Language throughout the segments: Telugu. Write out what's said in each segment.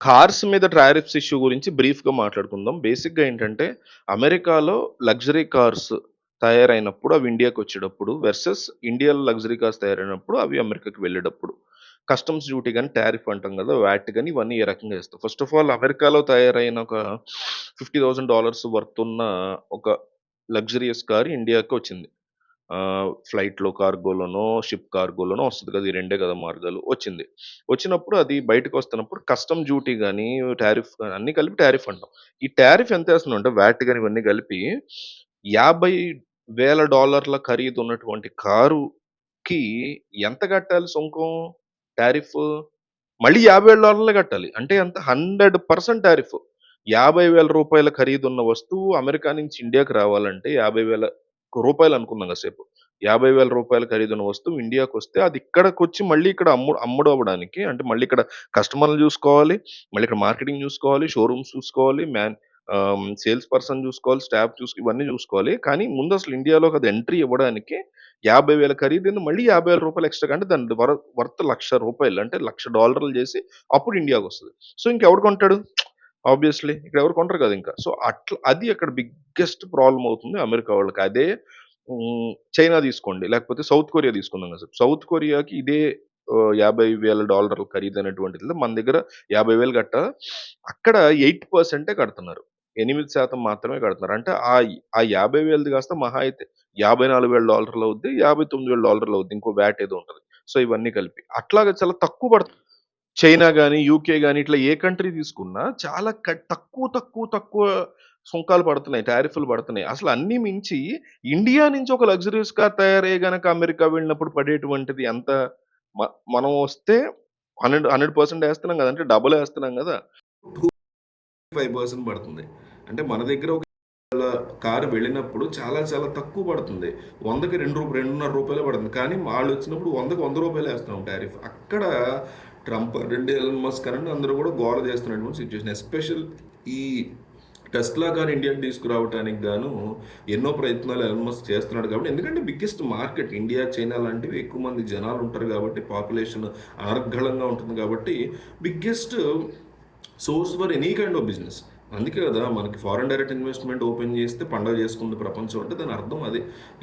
కార్స్ మీద టారిఫ్స్ ఇష్యూ గురించి బ్రీఫ్‌గా మాట్లాడుకుందాం. బేసిక్‌గా ఏంటంటే, అమెరికాలో లగ్జరీ కార్స్ తయారైనప్పుడు అవి ఇండియాకొచ్చేటప్పుడు వెర్సెస్ ఇండియాలో లగ్జరీ కార్స్ తయారైనప్పుడు అవి అమెరికాకి వెళ్ళేటప్పుడు. కస్టమ్స్ డ్యూటీ గాని, టారిఫ్ అంటాం కదా వాట్ గాని ఇవన్నీ ఏ రకంగా ఏస్తాం. ఫస్ట్ ఆఫ్ ఆల్ అమెరికాలో తయారైన ఒక $50,000 వర్త్ ఉన్న ఒక లగ్జరియస్ కార్ ఇండియాకొచ్చింది. ఫ్లైట్‌లో కార్గోలోనో, షిప్ కార్గోలోనో వస్తుంది కదా! ఈ రెండే కదా మార్గాలు. వచ్చింది. వచ్చినప్పుడు అది బయటకు వస్తున్నప్పుడు కస్టమ్ డ్యూటీ కానీ టారిఫ్ కానీ అన్నీ కలిపి టారిఫ్ అంటాం. ఈ టారిఫ్ ఎంతేస్తున్నామంటే వాట్ కానీ ఇవన్నీ కలిపి $50,000 ఖరీదున్నటువంటి కారుకి ఎంత కట్టాలి సుంకం? టారిఫ్? మళ్ళీ $50,000 కట్టాలి. అంటే ఎంత 100% టారిఫ్. రూ. 50,000 ఖరీదున్న వస్తువు అమెరికా నుంచి ఇండియాకి రావాలంటే యాభై వేల రూపాయలు అనుకుందాం కాసేపు. యాభై వేల 50,000 ఖరీదైన వస్తువు ఇండియాకొస్తే అది ఇక్కడికొచ్చి మళ్ళీ ఇక్కడ అమ్ము అవ్వడానికి అంటే మళ్ళీ ఇక్కడ కస్టమర్‌లు చూసుకోవాలి. మళ్ళీ ఇక్కడ మార్కెటింగ్ చూసుకోవాలి. షోరూమ్స్ చూసుకోవాలి. మ్యాన్ సేల్స్ పర్సన్ చూసుకోవాలి. స్టాఫ్ చూసు ఇవన్నీ చూసుకోవాలి. కానీ ముందు అసలు ఇండియాలోకి అది ఎంట్రీ ఇవ్వడానికి యాభై వేల ఖరీదైంది మళ్ళీ యాభై వేల రూపాయలు ఎక్స్‌ట్రా అంటే దాని వర వర్త్ లక్ష రూపాయలు అంటే లక్ష డాలర్లు చేసి అప్పుడు ఇండియాకొస్తది. సో ఇంకెవడు కొంటాడు? ఆబ్వియస్‌లీ ఇక్కడ ఎవరు కొనరు కదా! ఇంకా. సో అట్లా అది అక్కడ బిగ్గెస్ట్ ప్రాబ్లం అవుతుంది అమెరికా వాళ్ళకి. అదే చైనా తీసుకోండి. లేకపోతే సౌత్ కొరియా తీసుకుందాం కదా సౌత్ కొరియాకి ఇదే ఆహ్, $50,000 ఖరీదైనటువంటిది మన దగ్గర యాభై వేలు కట్ట అక్కడ ఎయిట్ పర్సెంటే కడుతున్నారు. ఎనిమిది శాతం మాత్రమే కడుతున్నారు. అంటే ఆ ఆ యాభై వేలది కాస్త మహా అయితే $54,000 అవుద్ది. $59,000 అవుద్ది. ఇంకో వ్యాట్ ఏదో ఉంటది. సో ఇవన్నీ కలిపి. అట్లాగా చాలా తక్కువ పడుతుంది. చైనా కానీ యూకే గాని ఇట్లా ఏ కంట్రీ తీసుకున్నా చాలా తక్కువ, తక్కువ, తక్కువ సుంకాలు పడుతున్నాయి. టారిఫ్‌లు పడుతున్నాయి. అసలు అన్ని మించి ఇండియా నుంచి ఒక లగ్జరీస్ కార్ తయారయ్యే గనక అమెరికా వెళ్ళినప్పుడు పడేటువంటిది ఎంత మనం వస్తే హండ్రెడ్ హండ్రెడ్ పర్సెంట్ వేస్తున్నాం కదా! అంటే డబుల్ వేస్తున్నాం కదా! 2, 5% పడుతుంది. అంటే మన దగ్గర ఒక కారు వెళ్ళినప్పుడు చాలా చాలా తక్కువ పడుతుంది. వందకి రెండు రూపాయలు రెండున్నర రూపాయలు పడుతుంది. కానీ వాళ్ళొచ్చినప్పుడు 100కి రూ. 100 ఏస్తున్నాం టారిఫ్. అక్కడ ట్రంప్ రెండు ఎలన్ మస్క్ అని అందరూ కూడా గోల చేస్తున్నటువంటి సిచ్యువేషన్ ఎస్పెషల్ ఈ టెస్లా కార్ ఇండియాకి తీసుకురావటానికి గాను ఎన్నో ప్రయత్నాలు ఎలన్ మస్క్ చేస్తున్నాడు కాబట్టి ఎందుకంటే బిగ్గెస్ట్ మార్కెట్ ఇండియా, చైనా లాంటివి ఎక్కువ మంది జనాలు ఉంటారు కాబట్టి పాపులేషన్ అనర్గళంగా ఉంటుంది కాబట్టి biggest source for any kind of business. అందుకే కదా మనకి ఫారెన్ డైరెక్ట్ ఇన్వెస్ట్‌మెంట్ ఓపెన్ చేస్తే పండగ చేసుకుంది ప్రపంచం అంటే దాని అర్థం అదే.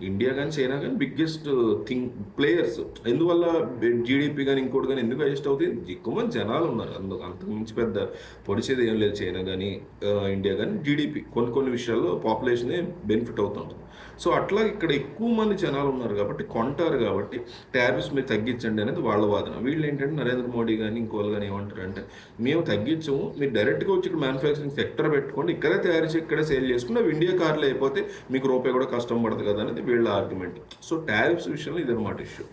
ఇండియా కానీ చైనా కానీ బిగ్గెస్ట్ థింగ్ ప్లేయర్స్. ఎందువల్ల జీడిపి కానీ ఇంకోటి కానీ ఎందుకు అడ్జస్ట్ అవుతుంది ఎక్కువ మంది జనాలు ఉన్నారు. అందుకు అంతకు మించి పెద్ద పొడిచేది ఏం లేదు చైనా కానీ ఇండియా కానీ జీడిపి కొన్ని కొన్ని విషయాల్లో పాపులేషనే బెనిఫిట్ అవుతుంటుంది సో అట్లా ఇక్కడ ఎక్కువ మంది జనాలు ఉన్నారు కాబట్టి కొంటారు కాబట్టి టారిఫ్స్ మీరు తగ్గించండి అనేది వాళ్ళ వాదన. వీళ్ళేంటంటే నరేంద్ర మోడీ కానీ ఇంకోళ్ళు ఏమంటారు ఏమంటారంటే మేము తగ్గించము. మీరు డైరెక్ట్‌గా వచ్చి ఇక్కడ మ్యానుఫ్యాక్చరింగ్ సెక్టర్ పెట్టుకోండి. ఇక్కడే తయారు చేసి ఇక్కడే సేల్ చేసుకుని అవి ఇండియా కార్లు అయిపోతే మీకు రూపాయి కూడా కష్టం పడదు కదా! అనేది వీళ్ళ ఆర్గ్యుమెంట్. సో టారిఫ్స్ విషయంలో ఇదనమాట ఇష్యూ.